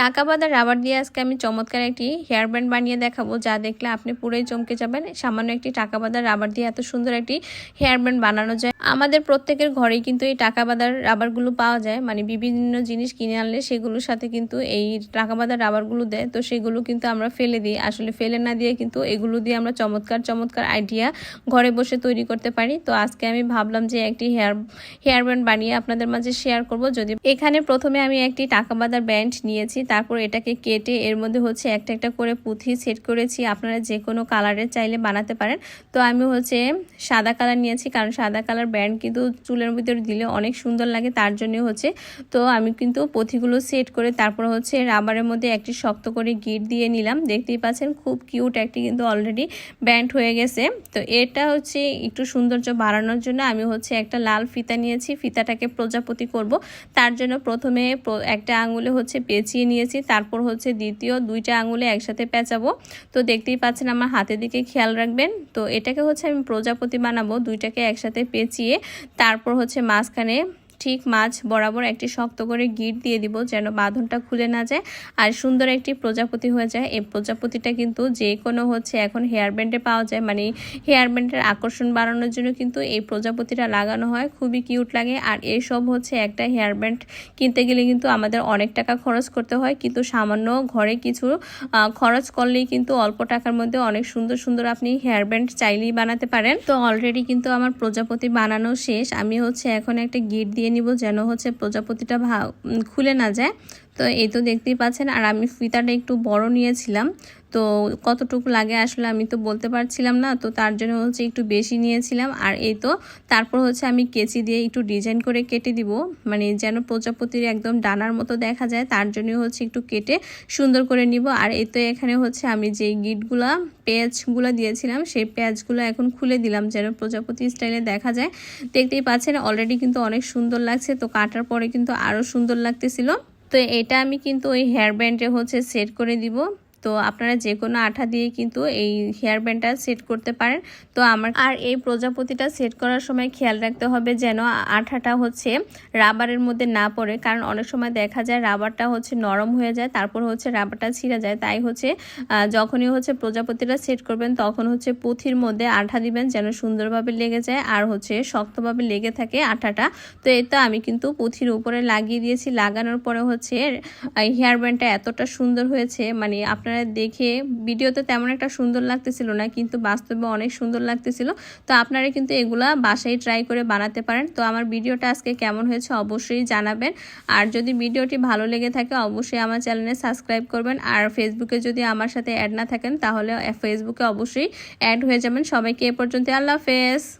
টাকা বাঁধা রাবার দিয়ে আজকে আমি চমৎকার একটি হেয়ার ব্যান্ড বানিয়ে দেখাবো, যা দেখলে আপনি পুরোই চমকে যাবেন। সামান্য একটি টাকা বাঁধার রাবার দিয়ে এত সুন্দর একটি হেয়ার ব্যান্ড বানানো যায়। আমাদের প্রত্যেকের ঘরেই কিন্তু এই টাকা বাঁধার রাবারগুলো পাওয়া যায়। মানে বিভিন্ন জিনিস কিনে আনলে সেগুলোর সাথে কিন্তু এই টাকা বাঁধার রাবারগুলো দেয়। তো সেগুলো কিন্তু আমরা ফেলে দিই। আসলে ফেলে না দিয়ে কিন্তু এগুলো দিয়ে আমরা চমৎকার চমৎকার আইডিয়া ঘরে বসে তৈরি করতে পারি। তো আজকে আমি ভাবলাম যে একটি হেয়ার হেয়ার ব্যান্ড বানিয়ে আপনাদের মাঝে শেয়ার করব। যদি এখানে প্রথমে আমি একটি টাকা বাঁধার ব্যান্ড নিয়েছি তারপর এটাকে কেটে এর মধ্যে হচ্ছে একটা একটা করে পুঁথি সেট করেছি। আপনারা যে কোনো কালারের চাইলে বানাতে পারেন। তো আমি হচ্ছে সাদা কালার নিয়েছি, কারণ সাদা কালার ব্যান্ড কিন্তু চুলের ভিতরে দিলে অনেক সুন্দর লাগে তার জন্য হচ্ছে। তো আমি কিন্তু পুঁথিগুলো সেট করে তারপর হচ্ছে রাবারের মধ্যে একটি শক্ত করে গিট দিয়ে নিলাম। দেখতেই পাচ্ছেন খুব কিউট একটি কিন্তু অলরেডি ব্যান্ড হয়ে গেছে। তো এটা হচ্ছে একটু সৌন্দর্য বাড়ানোর জন্য আমি হচ্ছে একটা লাল ফিতা নিয়েছি। ফিতাটাকে প্রজাপতি করব। তার জন্য প্রথমে একটা আঙুলে হচ্ছে পেঁচিয়ে নিয়েছি। তারপর হচ্ছে দ্বিতীয় দুইটা আঙুলে একসাথে পেঁচাবো। তো দেখতেই পাচ্ছেন আমার হাতের দিকে খেয়াল রাখবেন। তো এটাকে হচ্ছে আমি প্রজাপতি বানাবো। দুইটাকে একসাথে পেঁচিয়ে তারপর হচ্ছে মাঝখানে ঠিক মাছ বরাবর একটি শক্ত করে গিট দিয়ে দিব যেন বাঁধনটা খুলে না যায় আর সুন্দর একটি প্রজাপতি হয়ে যায়। এই প্রজাপতিটা কিন্তু যে কোনো হচ্ছে এখন হেয়ার ব্যান্ডে পাওয়া যায়। মানে হেয়ার ব্যান্ডের আকর্ষণ বাড়ানোর জন্য কিন্তু এই প্রজাপতিটা লাগানো হয়। খুবই কিউট লাগে। আর এসব হচ্ছে একটা হেয়ার ব্যান্ড কিনতে গেলে কিন্তু আমাদের অনেক টাকা খরচ করতে হয়। কিন্তু সামান্য ঘরে কিছু খরচ করলেই কিন্তু অল্প টাকার মধ্যে অনেক সুন্দর সুন্দর আপনি হেয়ার ব্যান্ড চাইলেই বানাতে পারেন। তো অলরেডি কিন্তু আমার প্রজাপতি বানানো শেষ। আমি হচ্ছে এখন একটা গিট দিয়ে নিব যেন হচ্ছে প্রজাপতিটা খুলে না যায়। তো এই তো দেখতেই পাচ্ছেন, আর আমি ফিতাটা একটু বড় নিয়েছিলাম। তো কতটুকু লাগে আসলে আমি তো বলতে পারছিলাম না, তো তার জন্য হচ্ছে একটু বেশি নিয়েছিলাম। আর এই তো তারপর হচ্ছে আমি কেচি দিয়ে একটু ডিজাইন করে কেটে দিব মানে যেন প্রজাপতির একদম ডানার মতো দেখা যায়, তার জন্য হচ্ছে একটু কেটে সুন্দর করে নিব। আর এই তো এখানে হচ্ছে আমি যে গিটগুলা, পেঁয়াজগুলো দিয়েছিলাম, সেই পেঁয়াজগুলো এখন খুলে দিলাম, যেন প্রজাপতি স্টাইলে দেখা যায়। দেখতেই পাচ্ছেন, অলরেডি কিন্তু অনেক সুন্দর লাগছে, তো কাটার পরে কিন্তু আরও সুন্দর লাগতেছিল। তো এটা আমি কিন্তু ওই হেয়ার ব্যান্ডে হচ্ছে সেট করে দিব। তো আপনারা যে কোনো আঠা দিয়ে কিন্তু এই হেয়ার ব্যান্ডটা সেট করতে পারেন। তো আমার আর এই প্রজাপতিটা সেট করার সময় খেয়াল রাখতে হবে যেন আঠাটা হচ্ছে রাবারের মধ্যে না পড়ে। কারণ অনেক সময় দেখা যায় রাবারটা হচ্ছে নরম হয়ে যায়, তারপর হচ্ছে রাবারটা ছিঁড়ে যায়। তাই হচ্ছে যখনই হচ্ছে প্রজাপতিটা সেট করবেন তখন হচ্ছে পুঁথির মধ্যে আঠা দিবেন যেন সুন্দরভাবে লেগে যায় আর হচ্ছে শক্তভাবে লেগে থাকে আঠাটা। তো এটা আমি কিন্তু পুঁথির উপরে লাগিয়ে দিয়েছি। লাগানোর পরে হচ্ছে হেয়ার ব্যান্ডটা এতটা সুন্দর হয়েছে মানে আপনার আপনারা দেখে ভিডিওতে তেমন একটা সুন্দর লাগতেছিল না, কিন্তু বাস্তবে অনেক সুন্দর লাগতেছিল। তো আপনারা কিন্তু এগুলা বাসায় ট্রাই করে বানাতে পারেন। তো আমার ভিডিওটা আজকে কেমন হয়েছে অবশ্যই জানাবেন। আর যদি ভিডিওটি ভালো লেগে থাকে, অবশ্যই আমার চ্যানেলে সাবস্ক্রাইব করবেন। আর ফেসবুকে যদি আমার সাথে অ্যাড না থাকেন, তাহলে ফেসবুকে অবশ্যই অ্যাড হয়ে যাবেন। সবাইকে এ পর্যন্ত আল্লাহ হাফেজ।